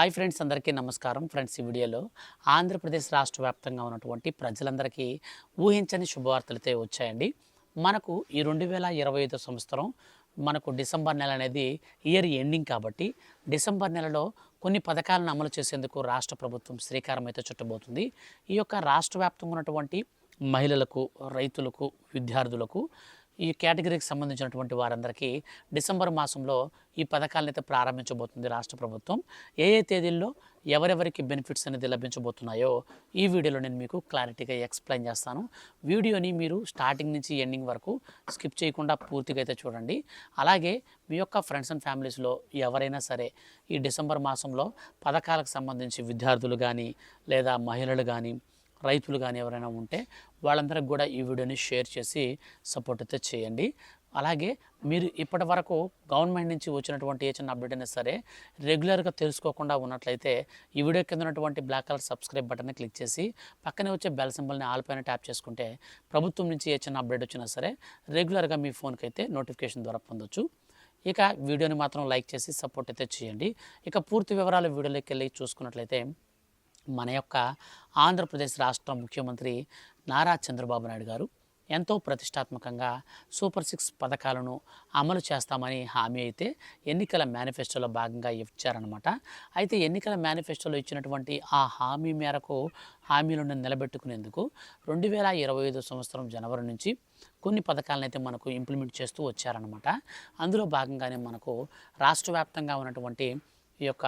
Hi friends అందరికీ నమస్కారం. Friends ఈ వీడియోలో ఆంధ్రప్రదేశ్ రాష్ట్ర వ్యాప్తంగా ఉన్నటువంటి ప్రజలందరికీ ఊహించని శుభవార్తలైతే వచ్చాయండి. మనకు ఈ రెండు వేల ఇరవై ఐదో సంవత్సరం మనకు డిసెంబర్ నెల అనేది ఇయర్ ఎండింగ్ కాబట్టి డిసెంబర్ నెలలో కొన్ని పథకాలను అమలు చేసేందుకు రాష్ట్ర ప్రభుత్వం శ్రీకారం అయితే చుట్టబోతుంది. ఈ యొక్క రాష్ట్ర వ్యాప్తంగా ఉన్నటువంటి మహిళలకు రైతులకు విద్యార్థులకు ఈ కేటగిరీకి సంబంధించినటువంటి వారందరికీ డిసెంబర్ మాసంలో ఈ పథకాలను అయితే ప్రారంభించబోతుంది రాష్ట్ర ప్రభుత్వం. ఏ ఏ తేదీల్లో ఎవరెవరికి బెనిఫిట్స్ అనేది లభించబోతున్నాయో ఈ వీడియోలో నేను మీకు క్లారిటీగా ఎక్స్ప్లెయిన్ చేస్తాను. వీడియోని మీరు స్టార్టింగ్ నుంచి ఎండింగ్ వరకు స్కిప్ చేయకుండా పూర్తిగా అయితే చూడండి. అలాగే మీ యొక్క ఫ్రెండ్స్ అండ్ ఫ్యామిలీస్లో ఎవరైనా సరే ఈ డిసెంబర్ మాసంలో పథకాలకు సంబంధించి విద్యార్థులు కానీ లేదా మహిళలు కానీ రైతులు కానీ ఎవరైనా ఉంటే వాళ్ళందరికి కూడా ఈ వీడియోని షేర్ చేసి సపోర్ట్ అయితే చేయండి. అలాగే మీరు ఇప్పటి వరకు గవర్నమెంట్ నుంచి వచ్చినటువంటి ఏ చిన్న అప్డేట్ అయినా సరే రెగ్యులర్గా తెలుసుకోకుండా ఉన్నట్లయితే ఈ వీడియో కింద ఉన్నటువంటి బ్లాక్ కలర్ సబ్స్క్రైబ్ బటన్ని క్లిక్ చేసి పక్కనే వచ్చే బెల్ సింబల్ని ఆల్ పైన ట్యాప్ చేసుకుంటే ప్రభుత్వం నుంచి ఏ చిన్న అప్డేట్ వచ్చినా సరే రెగ్యులర్గా మీ ఫోన్కి అయితే నోటిఫికేషన్ ద్వారా పొందొచ్చు. ఇక వీడియోని మాత్రం లైక్ చేసి సపోర్ట్ అయితే చేయండి. ఇక పూర్తి వివరాలు వీడియోలోకి వెళ్ళి చూసుకున్నట్లయితే మన యొక్క ఆంధ్రప్రదేశ్ రాష్ట్ర ముఖ్యమంత్రి నారా చంద్రబాబు నాయుడు గారు ఎంతో ప్రతిష్టాత్మకంగా సూపర్ సిక్స్ పథకాలను అమలు చేస్తామని హామీ అయితే ఎన్నికల మేనిఫెస్టోలో భాగంగా ఇచ్చారనమాట అయితే ఎన్నికల మేనిఫెస్టోలో ఇచ్చినటువంటి ఆ హామీ మేరకు హామీలను నిలబెట్టుకునేందుకు రెండు వేల ఇరవై ఐదు సంవత్సరం జనవరి నుంచి కొన్ని పథకాలను అయితే మనకు ఇంప్లిమెంట్ చేస్తూ వచ్చారనమాట అందులో భాగంగానే మనకు రాష్ట్ర వ్యాప్తంగా ఉన్నటువంటి ఈ యొక్క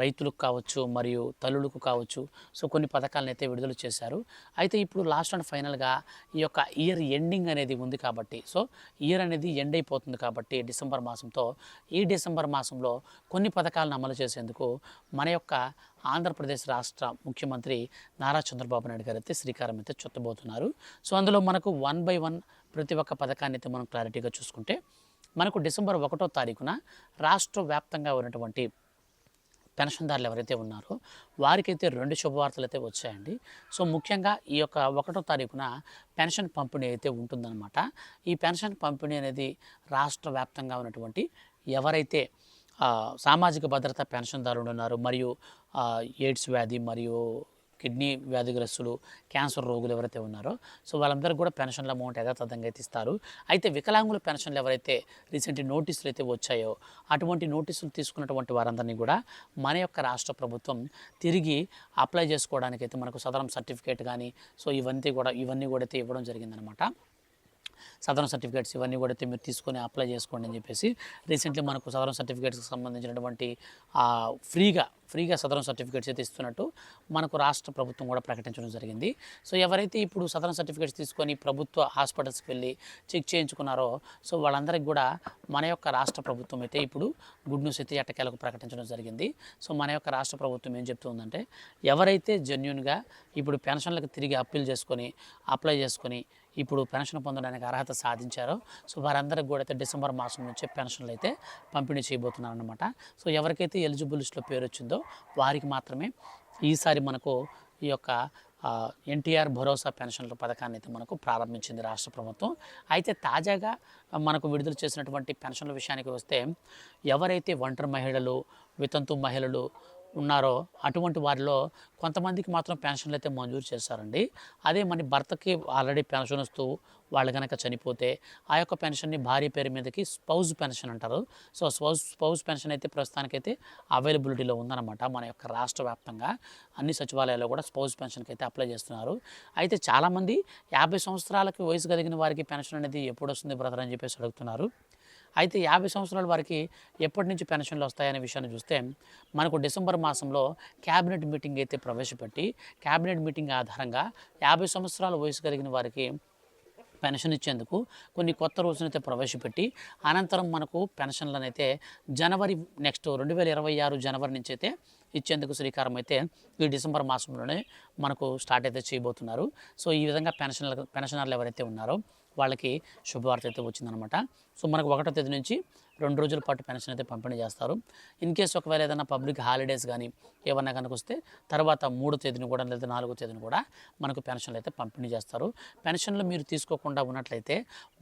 రైతులకు కావచ్చు మరియు తల్లులకు కావచ్చు. సో కొన్ని పథకాలను అయితే విడుదల చేశారు. అయితే ఇప్పుడు లాస్ట్ అండ్ ఫైనల్గా ఈ యొక్క ఇయర్ ఎండింగ్ అనేది ఉంది కాబట్టి సో ఇయర్ అనేది ఎండ్ అయిపోతుంది కాబట్టి డిసెంబర్ మాసంతో ఈ డిసెంబర్ మాసంలో కొన్ని పథకాలను అమలు చేసేందుకు మన యొక్క ఆంధ్రప్రదేశ్ రాష్ట్ర ముఖ్యమంత్రి నారా చంద్రబాబు నాయుడు గారు అయితే శ్రీకారం అయితే చుట్టబోతున్నారు. సో అందులో మనకు వన్ బై వన్ ప్రతి ఒక్క పథకాన్ని అయితే మనం క్లారిటీగా చూసుకుంటే మనకు డిసెంబర్ ఒకటో తారీఖున రాష్ట్ర వ్యాప్తంగా ఉన్నటువంటి పెన్షన్దారులు ఎవరైతే ఉన్నారో వారికైతే రెండు శుభవార్తలు అయితే వచ్చాయండి. సో ముఖ్యంగా ఈ యొక్క ఒకటో తారీఖున పెన్షన్ పంపిణీ అయితే ఉంటుందన్నమాట. ఈ పెన్షన్ పంపిణీ అనేది రాష్ట్ర వ్యాప్తంగా ఉన్నటువంటి ఎవరైతే సామాజిక భద్రత పెన్షన్దారులు ఉన్నారు మరియు ఎయిడ్స్ వ్యాధి మరియు కిడ్నీ వ్యాధిగ్రస్తులు క్యాన్సర్ రోగులు ఎవరైతే ఉన్నారో సో వాళ్ళందరికీ కూడా పెన్షన్ల అమౌంట్ యథాతథంగా అయితే ఇస్తారు. అయితే వికలాంగుల పెన్షన్లు ఎవరైతే రీసెంట్ నోటీసులు అయితే వచ్చాయో అటువంటి నోటీసులు తీసుకున్నటువంటి వారందరినీ కూడా మన యొక్క రాష్ట్ర ప్రభుత్వం తిరిగి అప్లై చేసుకోవడానికైతే మనకు సదరం సర్టిఫికేట్ కానీ సో ఇవన్నీ కూడా ఇవన్నీ కూడా అయితే ఇవ్వడం జరిగిందనమాట. సదరన్ సర్టిఫికేట్స్ ఇవన్నీ కూడా అయితే మీరు తీసుకొని అప్లై చేసుకోండి అని చెప్పేసి రీసెంట్లీ మనకు సదరన్ సర్టిఫికేట్స్కి సంబంధించినటువంటి ఫ్రీగా ఫ్రీగా సదరన్ సర్టిఫికేట్స్ అయితే ఇస్తున్నట్టు మనకు రాష్ట్ర ప్రభుత్వం కూడా ప్రకటించడం జరిగింది. సో ఎవరైతే ఇప్పుడు సదరన్ సర్టిఫికేట్స్ తీసుకొని ప్రభుత్వ హాస్పిటల్స్కి వెళ్ళి చెక్ చేయించుకున్నారో సో వాళ్ళందరికీ కూడా మన యొక్క రాష్ట్ర ప్రభుత్వం అయితే ఇప్పుడు గుడ్ న్యూస్ అయితే ఎట్టకేలకు ప్రకటించడం జరిగింది. సో మన యొక్క రాష్ట్ర ప్రభుత్వం ఏం చెప్తుందంటే ఎవరైతే జెన్యున్గా ఇప్పుడు పెన్షన్లకు తిరిగి అప్పీల్ చేసుకొని అప్లై చేసుకొని ఇప్పుడు పెన్షన్ పొందడానికి అర్హత సాధించారో. సో వారందరికి కూడా అయితే డిసెంబర్ మాసం నుంచే పెన్షన్లు అయితే పంపిణీ చేయబోతున్నారనమాట సో ఎవరికైతే ఎలిజిబుల్ లిస్ట్లో పేరు వచ్చిందో వారికి మాత్రమే ఈసారి మనకు ఈ యొక్క ఎన్టీఆర్ భరోసా పెన్షన్ల పథకాన్ని అయితే మనకు ప్రారంభించింది రాష్ట్ర ప్రభుత్వం. అయితే తాజాగా మనకు విడుదల చేసినటువంటి పెన్షన్ల విషయానికి వస్తే ఎవరైతే ఒంటరి మహిళలు వితంతు మహిళలు ఉన్నారో అటువంటి వారిలో కొంతమందికి మాత్రం పెన్షన్లు అయితే మంజూరు చేశారండి. అదే మన భర్తకి ఆల్రెడీ పెన్షన్ వస్తూ వాళ్ళు కనుక చనిపోతే ఆ యొక్క పెన్షన్ని భార్య పేరు మీదకి స్పౌజ్ పెన్షన్ అంటారు. సో స్పౌజ్ స్పౌజ్ పెన్షన్ అయితే ప్రస్తుతానికైతే అవైలబిలిటీలో ఉందన్నమాట మన యొక్క రాష్ట్ర వ్యాప్తంగా. అన్ని సచివాలయాల్లో కూడా స్పౌజ్ పెన్షన్కి అయితే అప్లై చేస్తున్నారు. అయితే చాలామంది యాభై సంవత్సరాలకి వయసు కలిగిన వారికి పెన్షన్ అనేది ఎప్పుడు వస్తుంది బ్రదర్ అని చెప్పేసి అడుగుతున్నారు. అయితే యాభై సంవత్సరాల వారికి ఎప్పటి నుంచి పెన్షన్లు వస్తాయనే విషయాన్ని చూస్తే మనకు డిసెంబర్ మాసంలో క్యాబినెట్ మీటింగ్ అయితే ప్రవేశపెట్టి క్యాబినెట్ మీటింగ్ ఆధారంగా యాభై సంవత్సరాల వయసు కలిగిన వారికి పెన్షన్ ఇచ్చేందుకు కొన్ని కొత్త రోజులను అయితే ప్రవేశపెట్టి అనంతరం మనకు పెన్షన్లనైతే అయితే జనవరి నెక్స్ట్ రెండు వేల ఇరవై ఆరు జనవరి నుంచి అయితే ఇచ్చేందుకు శ్రీకారం అయితే ఈ డిసెంబర్ మాసంలోనే మనకు స్టార్ట్ అయితే చేయబోతున్నారు. సో ఈ విధంగా పెన్షన్లు పెన్షనర్లు ఎవరైతే ఉన్నారో వాళ్ళకి శుభవార్త అయితే వచ్చిందనమాట. సో మనకు ఒకటో తేదీ నుంచి రెండు రోజుల పాటు పెన్షన్ అయితే పంపిణీ చేస్తారు. ఇన్ కేస్ ఒకవేళ ఏదైనా పబ్లిక్ హాలిడేస్ కానీ ఏమన్నా కనుక వస్తే తర్వాత మూడో తేదీని కూడా లేదా నాలుగో తేదీని కూడా మనకు పెన్షన్లు అయితే పంపిణీ చేస్తారు. పెన్షన్లు మీరు తీసుకోకుండా ఉన్నట్లయితే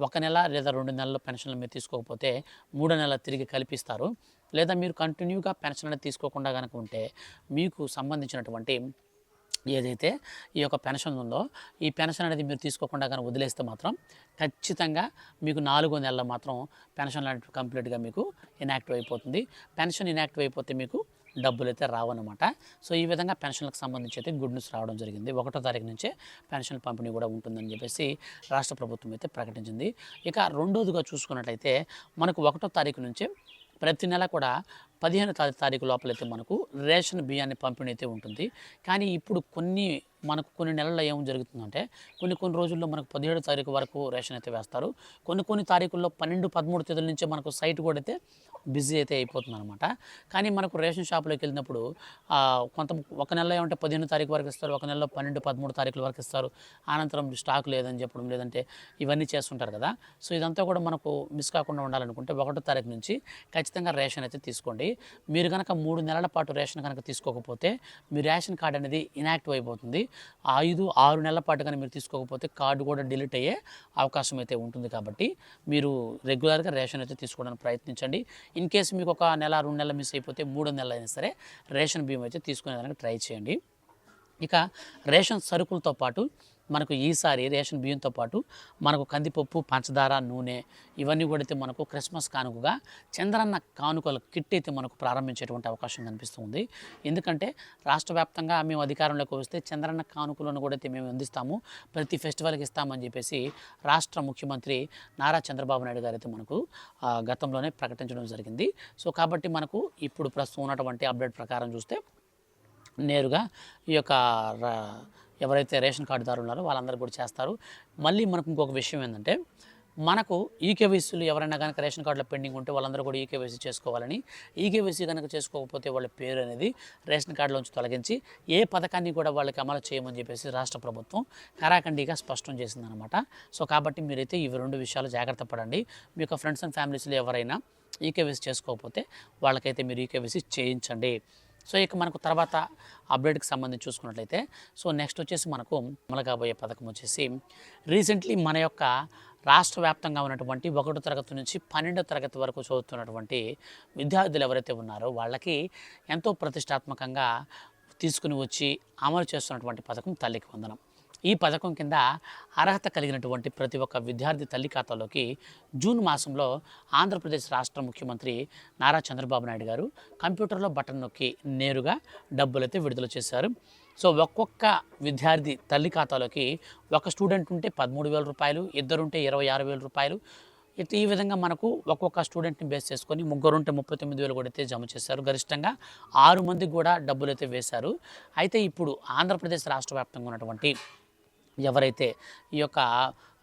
ఒక నెల లేదా రెండు నెలల పెన్షన్లు మీరు తీసుకోకపోతే మూడో నెల తిరిగి కల్పిస్తారు. లేదా మీరు కంటిన్యూగా పెన్షన్ అనేది తీసుకోకుండా కనుక ఉంటే మీకు సంబంధించినటువంటి ఏదైతే ఈ యొక్క పెన్షన్ ఉందో ఈ పెన్షన్ అనేది మీరు తీసుకోకుండా కానీ వదిలేస్తే మాత్రం ఖచ్చితంగా మీకు నాలుగో నెలలో మాత్రం పెన్షన్ లాంటి కంప్లీట్గా మీకు ఇనాక్టివ్ అయిపోతుంది. పెన్షన్ ఇనాక్టివ్ అయిపోతే మీకు డబ్బులు అయితే రావన్నమాట. సో ఈ విధంగా పెన్షన్లకు సంబంధించి అయితే గుడ్ న్యూస్ రావడం జరిగింది. ఒకటో తారీఖు నుంచే పెన్షన్ పంపిణీ కూడా ఉంటుందని చెప్పేసి రాష్ట్ర ప్రభుత్వం అయితే ప్రకటించింది. ఇక రెండోదిగా చూసుకున్నట్లయితే మనకు ఒకటో తారీఖు నుంచే ప్రతి నెల కూడా పదిహేను తారీఖు లోపలైతే మనకు రేషన్ బియ్యాన్ని పంపిణీ అయితే ఉంటుంది. కానీ ఇప్పుడు కొన్ని మనకు కొన్ని నెలల్లో ఏం జరుగుతుందంటే కొన్ని కొన్ని రోజుల్లో మనకు పదిహేడు తారీఖు వరకు రేషన్ అయితే వేస్తారు. కొన్ని కొన్ని తారీఖుల్లో పన్నెండు పదమూడు తేదీల నుంచే మనకు సైట్ కూడా అయితే బిజీ అయితే అయిపోతుంది అనమాట కానీ మనకు రేషన్ షాప్లోకి వెళ్ళినప్పుడు కొంత ఒక నెలలో ఏమంటే పదిహేను తారీఖు వరకు ఇస్తారు ఒక నెలలో పన్నెండు పదమూడు తారీఖుల వరకు ఇస్తారు. అనంతరం స్టాక్ లేదని చెప్పడం లేదంటే ఇవన్నీ చేస్తుంటారు కదా. సో ఇదంతా కూడా మనకు మిస్ కాకుండా ఉండాలనుకుంటే ఒకటో తారీఖు నుంచి ఖచ్చితంగా రేషన్ అయితే తీసుకోండి. మీరు కనుక మూడు నెలల పాటు రేషన్ కనుక తీసుకోకపోతే మీ రేషన్ కార్డు అనేది ఇనాక్టివ్ అయిపోతుంది. ఐదు ఆరు నెలల పాటు కనుక మీరు తీసుకోకపోతే కార్డు కూడా డిలీట్ అయ్యే అవకాశం అయితే ఉంటుంది కాబట్టి మీరు రెగ్యులర్గా రేషన్ అయితే తీసుకోవడానికి ప్రయత్నించండి. ఇన్ కేసు మీకు ఒక నెల రెండు నెలలు మిస్ అయిపోతే మూడో నెలలు అయినా సరే రేషన్ బియ్యం అయితే తీసుకునేదానికి ట్రై చేయండి. ఇక రేషన్ సరుకులతో పాటు మనకు ఈసారి రేషన్ బియ్యంతో పాటు మనకు కందిపప్పు పంచదార నూనె ఇవన్నీ కూడా అయితే మనకు క్రిస్మస్ కానుకగా చంద్రన్న కానుకల కిట్ అయితే మనకు ప్రారంభించేటువంటి అవకాశం కనిపిస్తుంది. ఎందుకంటే రాష్ట్ర వ్యాప్తంగా మేము అధికారంలోకి వస్తే చంద్రన్న కానుకలను కూడా అయితే మేము అందిస్తాము. ప్రతి ఫెస్టివల్కి ఇస్తామని చెప్పేసి రాష్ట్ర ముఖ్యమంత్రి నారా చంద్రబాబు నాయుడు గారు అయితే మనకు గతంలోనే ప్రకటించడం జరిగింది. సో కాబట్టి మనకు ఇప్పుడు ప్రస్తుతం ఉన్నటువంటి అప్డేట్ ప్రకారం చూస్తే నేరుగా ఈ యొక్క రా- ఎవరైతే రేషన్ కార్డుదారులు ఉన్నారో వాళ్ళందరూ కూడా చేస్తారు. మళ్ళీ మనకు ఇంకొక విషయం ఏంటంటే మనకు ఈకేవైసీలు ఎవరైనా కనుక రేషన్ కార్డులో పెండింగ్ ఉంటే వాళ్ళందరూ కూడా ఈకేవైసీ చేసుకోవాలని. ఈకేవైసీ కనుక చేసుకోకపోతే వాళ్ళ పేరు అనేది రేషన్ కార్డులోంచి తొలగించి ఏ పథకాన్ని కూడా వాళ్ళకి అమలు చేయమని చెప్పేసి రాష్ట్ర ప్రభుత్వం కరాఖండిగా స్పష్టం చేసిందనమాట. సో కాబట్టి మీరైతే ఇవి రెండు విషయాలు జాగ్రత్త పడండి. మీ యొక్క ఫ్రెండ్స్ అండ్ ఫ్యామిలీస్లో ఎవరైనా ఈకేవైసీ చేసుకోకపోతే వాళ్ళకైతే మీరు ఈకేవైసీ చేయించండి. సో ఇక మనకు తర్వాత అప్డేట్కి సంబంధించి చూసుకున్నట్లయితే సో నెక్స్ట్ వచ్చేసి మనకు అమలు కాబోయే పథకం వచ్చేసి రీసెంట్లీ మన యొక్క రాష్ట్ర వ్యాప్తంగా ఉన్నటువంటి ఒకటో తరగతి నుంచి పన్నెండో తరగతి వరకు చదువుతున్నటువంటి విద్యార్థులు ఎవరైతే ఉన్నారో వాళ్ళకి ఎంతో ప్రతిష్టాత్మకంగా తీసుకుని వచ్చి అమలు చేస్తున్నటువంటి పథకం తల్లికి వందనం. ఈ పథకం కింద అర్హత కలిగినటువంటి ప్రతి ఒక్క విద్యార్థి తల్లి ఖాతాలోకి జూన్ మాసంలో ఆంధ్రప్రదేశ్ రాష్ట్ర ముఖ్యమంత్రి నారా చంద్రబాబు నాయుడు గారు కంప్యూటర్లో బటన్ నొక్కి నేరుగా డబ్బులైతే విడుదల చేశారు. సో ఒక్కొక్క విద్యార్థి తల్లి ఖాతాలోకి ఒక స్టూడెంట్ ఉంటే పదమూడు వేల రూపాయలు ఇద్దరుంటే ఇరవై ఆరు వేల రూపాయలు. ఇట్లా ఈ విధంగా మనకు ఒక్కొక్క స్టూడెంట్ని బేస్ చేసుకొని ముగ్గురు ఉంటే ముప్పై తొమ్మిది వేలు కూడా అయితే జమ చేశారు. గరిష్టంగా ఆరు మందికి కూడా డబ్బులు అయితే వేశారు. అయితే ఇప్పుడు ఆంధ్రప్రదేశ్ రాష్ట్ర వ్యాప్తంగా ఉన్నటువంటి ఎవరైతే ఈ యొక్క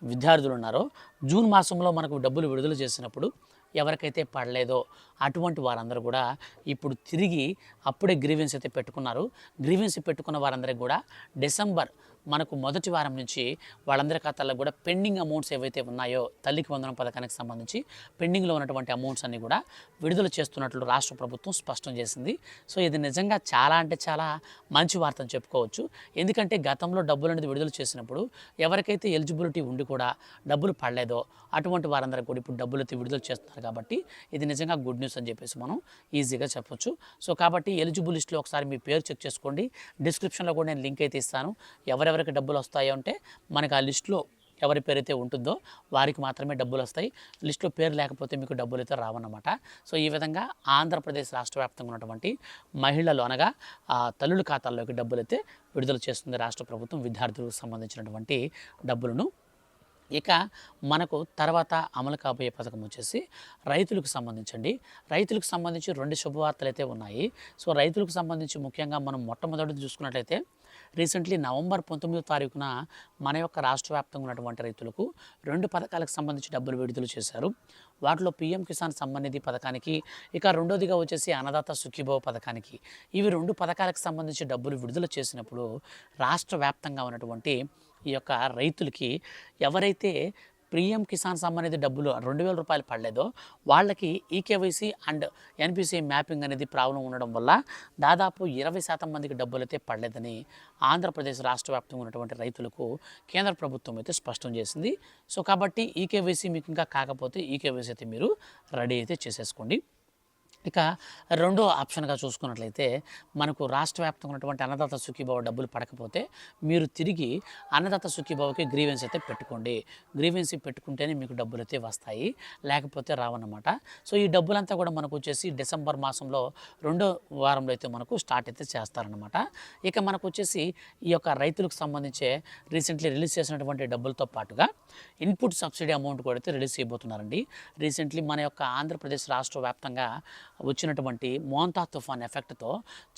విద్యార్థులు ఉన్నారో జూన్ మాసంలో మనకు డబ్బులు విడుదల చేసినప్పుడు ఎవరికైతే పడలేదో అటువంటి వారందరూ కూడా ఇప్పుడు తిరిగి అప్పుడే గ్రీవెన్స్ అయితే పెట్టుకున్నారు. గ్రీవెన్స్ పెట్టుకున్న వారందరికీ కూడా డిసెంబర్ మనకు మొదటి వారం నుంచి వాళ్ళందరి ఖాతాల్లో కూడా పెండింగ్ అమౌంట్స్ ఏవైతే ఉన్నాయో తల్లికి వందనం పథకానికి సంబంధించి పెండింగ్లో ఉన్నటువంటి అమౌంట్స్ అన్ని కూడా విడుదల చేస్తున్నట్లు రాష్ట్ర ప్రభుత్వం స్పష్టం చేసింది. సో ఇది నిజంగా చాలా అంటే చాలా మంచి వార్త అని చెప్పుకోవచ్చు. ఎందుకంటే గతంలో డబ్బులు అనేది విడుదల చేసినప్పుడు ఎవరికైతే ఎలిజిబిలిటీ ఉండి కూడా డబ్బులు పడలేదో అటువంటి వారందరూ కూడా ఇప్పుడు డబ్బులు అయితే విడుదల చేస్తున్నారు కాబట్టి ఇది నిజంగా గుడ్ న్యూస్ అని చెప్పేసి మనం ఈజీగా చెప్పొచ్చు. సో కాబట్టి ఎలిజిబుల్ లిస్ట్లో ఒకసారి మీ పేరు చెక్ చేసుకోండి. డిస్క్రిప్షన్లో కూడా నేను లింక్ అయితే ఇస్తాను. ఎవరెవరు ఎవరికి డబ్బులు వస్తాయో అంటే మనకి ఆ లిస్ట్లో ఎవరి పేరు అయితే ఉంటుందో వారికి మాత్రమే డబ్బులు వస్తాయి లిస్ట్లో పేరు లేకపోతే మీకు డబ్బులు అయితే రావన్నమాట. సో ఈ విధంగా ఆంధ్రప్రదేశ్ రాష్ట్ర వ్యాప్తంగా ఉన్నటువంటి మహిళలు అనగా తల్లుల ఖాతాల్లోకి డబ్బులు అయితే విడుదల చేస్తుంది రాష్ట్ర ప్రభుత్వం విద్యార్థులకు సంబంధించినటువంటి డబ్బులను. ఇక మనకు తర్వాత అమలు కాబోయే పథకం వచ్చేసి రైతులకు సంబంధించండి. రైతులకు సంబంధించి రెండు శుభవార్తలు అయితే ఉన్నాయి. సో రైతులకు సంబంధించి ముఖ్యంగా మనం మొట్టమొదటి చూసుకున్నట్లయితే రీసెంట్లీ నవంబర్ పంతొమ్మిదో తారీఖున మన యొక్క రాష్ట్ర వ్యాప్తంగా ఉన్నటువంటి రైతులకు రెండు పథకాలకు సంబంధించి డబ్బులు విడుదల చేశారు. వాటిలో పీఎం కిసాన్ సమ్మనిధి పథకానికి ఇక రెండోదిగా వచ్చేసి అన్నదాత సుఖీభవ పథకానికి. ఇవి రెండు పథకాలకు సంబంధించి డబ్బులు విడుదల చేసినప్పుడు రాష్ట్ర వ్యాప్తంగా ఉన్నటువంటి ఈ యొక్క రైతులకి ఎవరైతే ప్రియం కిసాన్ సమ్మాన్ అనేది డబ్బులు రెండు వేల రూపాయలు పడలేదో. వాళ్ళకి ఈకేవైసీ అండ్ ఎన్పిసిఐ మ్యాపింగ్ అనేది ప్రాబ్లం ఉండడం వల్ల దాదాపు ఇరవై శాతం మందికి డబ్బులు అయితే పడలేదని ఆంధ్రప్రదేశ్ రాష్ట్ర వ్యాప్తంగా ఉన్నటువంటి రైతులకు కేంద్ర ప్రభుత్వం అయితే స్పష్టం చేసింది. సో కాబట్టి ఈకేవైసీ మీకు ఇంకా కాకపోతే ఈకేవైసీ అయితే మీరు రెడీ అయితే చేసేసుకోండి. ఇక రెండో ఆప్షన్గా చూసుకున్నట్లయితే మనకు రాష్ట్ర వ్యాప్తంగా ఉన్నటువంటి అన్నదాత సుఖీభావ డబ్బులు పడకపోతే మీరు తిరిగి అన్నదాత సుఖీభావకి గ్రీవెన్స్ అయితే పెట్టుకోండి. గ్రీవెన్సీ పెట్టుకుంటేనే మీకు డబ్బులు అయితే వస్తాయి. లేకపోతే రావన్నమాట. సో ఈ డబ్బులంతా కూడా మనకు వచ్చేసి డిసెంబర్ మాసంలో రెండో వారంలో అయితే మనకు స్టార్ట్ అయితే చేస్తారనమాట ఇక మనకు వచ్చేసి ఈ యొక్క రైతులకు సంబంధించే రీసెంట్లీ రిలీజ్ చేసినటువంటి డబ్బులతో పాటుగా ఇన్పుట్ సబ్సిడీ అమౌంట్ కూడా అయితే రిలీజ్ చేయబోతున్నారండి. రీసెంట్లీ మన యొక్క ఆంధ్రప్రదేశ్ రాష్ట్ర వ్యాప్తంగా వచ్చినటువంటి మోంతా తుఫాన్ ఎఫెక్ట్తో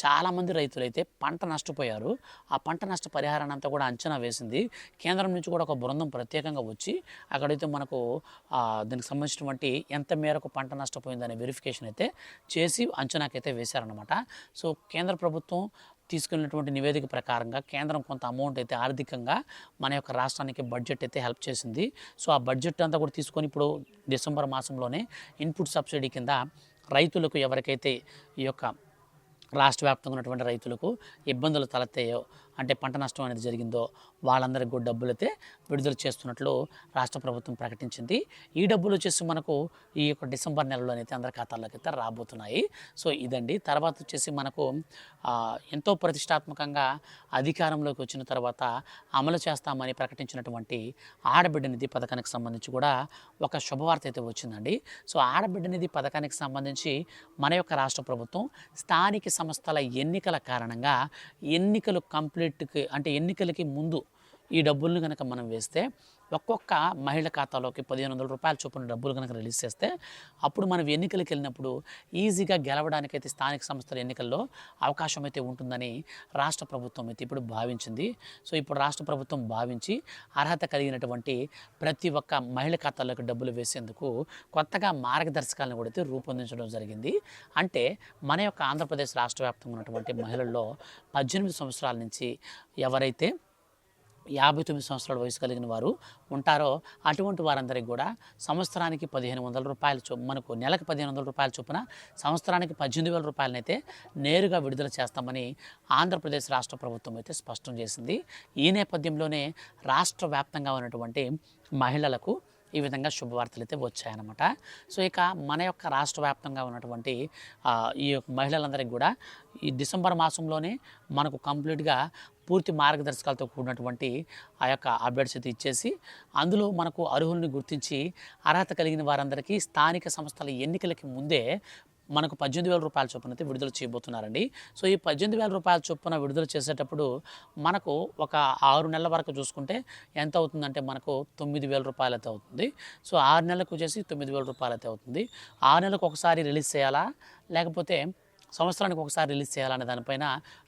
చాలామంది రైతులైతే పంట నష్టపోయారు. ఆ పంట నష్ట పరిహారాన్ని అంతా కూడా అంచనా వేసింది. కేంద్రం నుంచి కూడా ఒక బృందం ప్రత్యేకంగా వచ్చి అక్కడైతే మనకు దీనికి సంబంధించినటువంటి ఎంత మేరకు పంట నష్టపోయిందనే వెరిఫికేషన్ అయితే చేసి అంచనాకైతే వేశారనమాట సో కేంద్ర ప్రభుత్వం తీసుకున్నటువంటి నివేదిక ప్రకారంగా కేంద్రం కొంత అమౌంట్ అయితే ఆర్థికంగా మన యొక్క రాష్ట్రానికి బడ్జెట్ అయితే హెల్ప్ చేసింది. సో ఆ బడ్జెట్ అంతా కూడా తీసుకొని ఇప్పుడు డిసెంబర్ మాసంలోనే ఇన్పుట్ సబ్సిడీ కింద రైతులకు ఎవరికైతే ఈ యొక్క రాష్ట్ర వ్యాప్తంగా ఉన్నటువంటి రైతులకు ఇబ్బందులు తలెత్తాయో అంటే పంట నష్టం అనేది జరిగిందో వాళ్ళందరికీ కూడా డబ్బులు అయితే విడుదల చేస్తున్నట్లు రాష్ట్ర ప్రభుత్వం ప్రకటించింది. ఈ డబ్బులు వచ్చేసి మనకు ఈ యొక్క డిసెంబర్ నెలలోనైతే అందరి ఖాతాల్లోకి అయితే రాబోతున్నాయి. సో ఇదండి. తర్వాత వచ్చేసి మనకు ఎంతో ప్రతిష్టాత్మకంగా అధికారంలోకి వచ్చిన తర్వాత అమలు చేస్తామని ప్రకటించినటువంటి ఆడబిడ్డ నిధి పథకానికి సంబంధించి కూడా ఒక శుభవార్త అయితే వచ్చిందండి. సో ఆడబిడ్డ నిధి పథకానికి సంబంధించి మన యొక్క రాష్ట్ర ప్రభుత్వం స్థానిక సంస్థల ఎన్నికల కారణంగా ఎన్నికలు కంప్లీట్ కంప్లీట్కి అంటే ఎన్నికలకి ముందు ఈ డబ్బుల్ని కనుక మనం వేస్తే ఒక్కొక్క మహిళ ఖాతాలోకి పదిహేను వందల రూపాయల చొప్పున డబ్బులు కనుక రిలీజ్ చేస్తే అప్పుడు మనం ఎన్నికలకు వెళ్ళినప్పుడు ఈజీగా గెలవడానికైతే స్థానిక సంస్థల ఎన్నికల్లో అవకాశం అయితే ఉంటుందని రాష్ట్ర ప్రభుత్వం అయితే ఇప్పుడు భావించింది. సో ఇప్పుడు రాష్ట్ర ప్రభుత్వం భావించి అర్హత కలిగినటువంటి ప్రతి ఒక్క మహిళ ఖాతాలోకి డబ్బులు వేసేందుకు కొత్తగా మార్గదర్శకాలను కూడా అయితే రూపొందించడం జరిగింది. అంటే మన యొక్క ఆంధ్రప్రదేశ్ రాష్ట్ర వ్యాప్తంగా ఉన్నటువంటి మహిళల్లో పద్దెనిమిది సంవత్సరాల నుంచి ఎవరైతే యాభై తొమ్మిది సంవత్సరాల వయసు కలిగిన వారు ఉంటారో అటువంటి వారందరికీ కూడా సంవత్సరానికి పదిహేను వందల రూపాయల చొ మనకు నెలకు పదిహేను వందల రూపాయల చొప్పున సంవత్సరానికి పద్దెనిమిది వేల రూపాయలనైతే నేరుగా విడుదల చేస్తామని ఆంధ్రప్రదేశ్ రాష్ట్ర ప్రభుత్వం అయితే స్పష్టం చేసింది. ఈ నేపథ్యంలోనే రాష్ట్ర వ్యాప్తంగా ఉన్నటువంటి మహిళలకు ఈ విధంగా శుభవార్తలు అయితే వచ్చాయన్నమాట. సో ఇక మన యొక్క రాష్ట్ర వ్యాప్తంగా ఉన్నటువంటి ఈ యొక్క మహిళలందరికీ కూడా ఈ డిసెంబర్ మాసంలోనే మనకు కంప్లీట్గా పూర్తి మార్గదర్శకాలతో కూడినటువంటి ఆ యొక్క అప్డేట్స్ అయితే ఇచ్చేసి అందులో మనకు అర్హుల్ని గుర్తించి అర్హత కలిగిన వారందరికీ స్థానిక సంస్థల ఎన్నికలకి ముందే మనకు పద్దెనిమిది వేల రూపాయల చొప్పున అయితే విడుదల చేయబోతున్నారండి. సో ఈ పద్దెనిమిది వేల రూపాయల చొప్పున విడుదల చేసేటప్పుడు మనకు ఒక ఆరు నెలల వరకు చూసుకుంటే ఎంత అవుతుందంటే మనకు తొమ్మిది వేల రూపాయలు అయితే అవుతుంది. సో ఆరు నెలలకు వచ్చేసి తొమ్మిది వేల రూపాయలు అయితే అవుతుంది. ఆరు నెలలకు ఒకసారి రిలీజ్ చేయాలా? లేకపోతే సంవత్సరానికి ఒకసారి రిలీజ్ చేయాలనే దానిపైన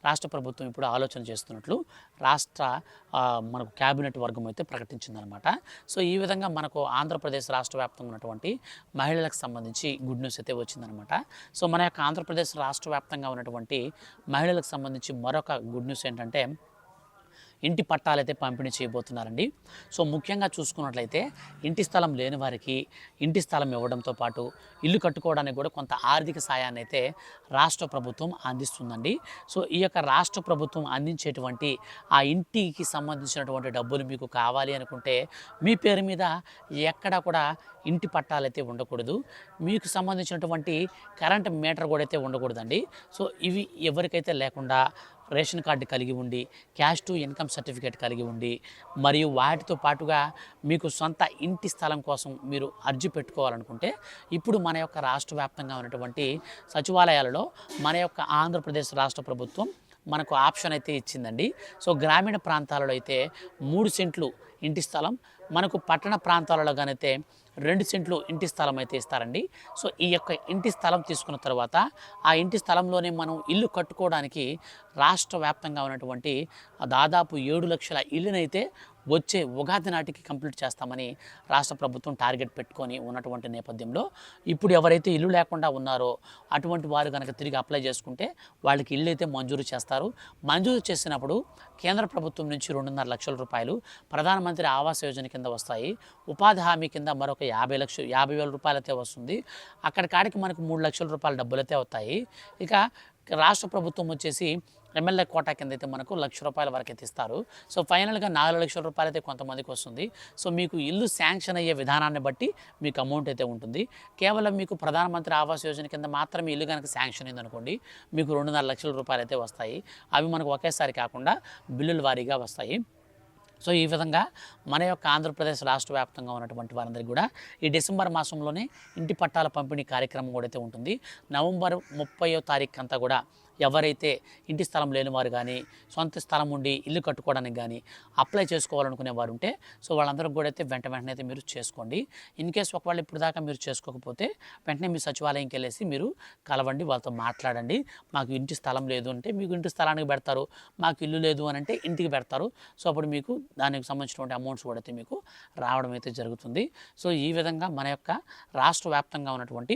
రాష్ట్ర ప్రభుత్వం ఇప్పుడు ఆలోచన చేస్తున్నట్లు రాష్ట్ర మనకు క్యాబినెట్ వర్గం అయితే ప్రకటించిందనమాట. సో ఈ విధంగా మనకు ఆంధ్రప్రదేశ్ రాష్ట్ర వ్యాప్తంగా ఉన్నటువంటి మహిళలకు సంబంధించి గుడ్ న్యూస్ అయితే వచ్చిందనమాట. సో మన యొక్క ఆంధ్రప్రదేశ్ రాష్ట్ర వ్యాప్తంగా ఉన్నటువంటి మహిళలకు సంబంధించి మరొక గుడ్ న్యూస్ ఏంటంటే ఇంటి పట్టాలైతే పంపిణీ చేయబోతున్నారండి. సో ముఖ్యంగా చూసుకున్నట్లయితే ఇంటి స్థలం లేని వారికి ఇంటి స్థలం ఇవ్వడంతో పాటు ఇల్లు కట్టుకోవడానికి కూడా కొంత ఆర్థిక సాయాన్ని అయితే రాష్ట్ర ప్రభుత్వం అందిస్తుందండి. సో ఈ యొక్క రాష్ట్ర ప్రభుత్వం అందించేటువంటి ఆ ఇంటికి సంబంధించినటువంటి డబ్బులు మీకు కావాలి అనుకుంటే మీ పేరు మీద ఎక్కడ కూడా ఇంటి పట్టాలైతే ఉండకూడదు. మీకు సంబంధించినటువంటి కరెంట్ మీటర్ కూడా అయితే ఉండకూడదండి. సో ఇవి ఎవరికైతే లేకుండా రేషన్ కార్డు కలిగి ఉండి క్యాష్ టు ఇన్కమ్ సర్టిఫికేట్ కలిగి ఉండి మరియు వాటితో పాటుగా మీకు సొంత ఇంటి స్థలం కోసం మీరు అర్జీ పెట్టుకోవాలనుకుంటే ఇప్పుడు మన యొక్క రాష్ట్ర వ్యాప్తంగా ఉన్నటువంటి సచివాలయాలలో మన యొక్క ఆంధ్రప్రదేశ్ రాష్ట్ర ప్రభుత్వం మనకు ఆప్షన్ అయితే ఇచ్చిందండి. సో గ్రామీణ ప్రాంతాలలో అయితే మూడు సెంట్లు ఇంటి స్థలం మనకు పట్టణ ప్రాంతాలలో కనైతే రెండు సెంట్లు ఇంటి స్థలం అయితే ఇస్తారండి. సో ఈ యొక్క ఇంటి స్థలం తీసుకున్న తర్వాత ఆ ఇంటి స్థలంలోనే మనం ఇల్లు కట్టుకోవడానికి రాష్ట్ర వ్యాప్తంగా ఉన్నటువంటి దాదాపు ఏడు లక్షల ఇల్లునైతే వచ్చే ఉగాది నాటికి కంప్లీట్ చేస్తామని రాష్ట్ర ప్రభుత్వం టార్గెట్ పెట్టుకొని ఉన్నటువంటి నేపథ్యంలో ఇప్పుడు ఎవరైతే ఇల్లు లేకుండా ఉన్నారో అటువంటి వారు కనుక తిరిగి అప్లై చేసుకుంటే వాళ్ళకి ఇల్లు అయితే మంజూరు చేస్తారు. మంజూరు చేసినప్పుడు కేంద్ర ప్రభుత్వం నుంచి రెండున్నర లక్షల రూపాయలు ప్రధానమంత్రి ఆవాస్ యోజన కింద వస్తాయి. ఉపాధి హామీ కింద మరొక యాభై లక్షలు యాభై వేల రూపాయలైతే వస్తుంది. అక్కడ కాడికి మనకు మూడు లక్షల రూపాయల డబ్బులైతే అవుతాయి ఇక రాష్ట్ర ప్రభుత్వం వచ్చేసి ఎమ్మెల్యే కోటా కింద అయితే మనకు లక్ష రూపాయల వరకు అయితే ఇస్తారు. సో ఫైనల్గా నాలుగు లక్షల రూపాయలు అయితే కొంతమందికి వస్తుంది. సో మీకు ఇల్లు శాంక్షన్ అయ్యే విధానాన్ని బట్టి మీకు అమౌంట్ అయితే ఉంటుంది. కేవలం మీకు ప్రధానమంత్రి ఆవాస్ యోజన కింద మాత్రమే ఇల్లు కనుక శాంక్షన్ అయిందనుకోండి మీకు రెండున్నర లక్షల రూపాయలు అయితే వస్తాయి. అవి మనకు ఒకేసారి కాకుండా బిల్లుల వారీగా వస్తాయి. సో ఈ విధంగా మన యొక్క ఆంధ్రప్రదేశ్ రాష్ట్ర వ్యాప్తంగా ఉన్నటువంటి వారందరికీ కూడా ఈ డిసెంబర్ మాసంలోనే ఇంటి పట్టాల పంపిణీ కార్యక్రమం కూడా అయితే ఉంటుంది. నవంబర్ ముప్పయో తారీఖు అంతా కూడా ఎవరైతే ఇంటి స్థలం లేని వారు కానీ సొంత స్థలం ఉండి ఇల్లు కట్టుకోవడానికి కానీ అప్లై చేసుకోవాలనుకునే వారు ఉంటే సో వాళ్ళందరూ కూడా అయితే వెంట వెంటనే అయితే మీరు చేసుకోండి. ఇన్ కేస్ ఒకవేళ ఇప్పుడు దాకా మీరు చేసుకోకపోతే వెంటనే మీ సచివాలయంకి వెళ్ళేసి మీరు కలవండి వాళ్ళతో మాట్లాడండి. మాకు ఇంటి స్థలం లేదు అంటే మీకు ఇంటి స్థలానికి పెడతారు మాకు ఇల్లు లేదు అని అంటే ఇంటికి పెడతారు. సో అప్పుడు మీకు దానికి సంబంధించినటువంటి అమౌంట్స్ కూడా అయితే మీకు రావడం అయితే జరుగుతుంది. సో ఈ విధంగా మన యొక్క రాష్ట్ర వ్యాప్తంగా ఉన్నటువంటి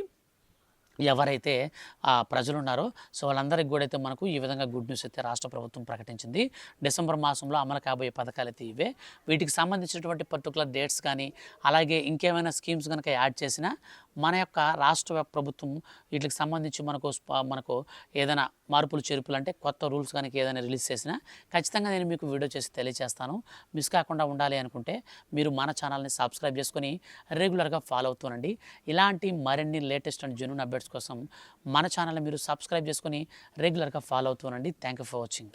ఎవరైతే ఆ, ప్రజలు ఉన్నారో సో వాళ్ళందరికీ కూడా అయితే మనకు ఈ విధంగా గుడ్ న్యూస్ అయితే రాష్ట్ర ప్రభుత్వం ప్రకటించింది. డిసెంబర్ మాసంలో అమలు కాబోయే పథకాలు అయితే ఇవే. వీటికి సంబంధించినటువంటి పర్టికులర్ డేట్స్ కానీ అలాగే ఇంకేమైనా స్కీమ్స్ కనుక యాడ్ చేసినా మన యొక్క రాష్ట్ర ప్రభుత్వం వీటికి సంబంధించి మనకు మనకు ఏదైనా మార్పులు చేర్పులు అంటే కొత్త రూల్స్ కనుక ఏదైనా రిలీజ్ చేసినా ఖచ్చితంగా నేను మీకు వీడియో చేసి తెలియజేస్తాను మిస్ కాకుండా ఉండాలి అనుకుంటే మీరు మన ఛానల్ని సబ్స్క్రైబ్ చేసుకొని రెగ్యులర్గా ఫాలో అవుతూనండి ఇలాంటి మరిన్ని లేటెస్ట్ అండ్ జెన్యున్ అప్డేట్స్ కోసం మన ఛానల్ని మీరు సబ్స్క్రైబ్ చేసుకొని రెగ్యులర్గా ఫాలో అవుతూనండి థ్యాంక్ యూ ఫర్ వాచింగ్.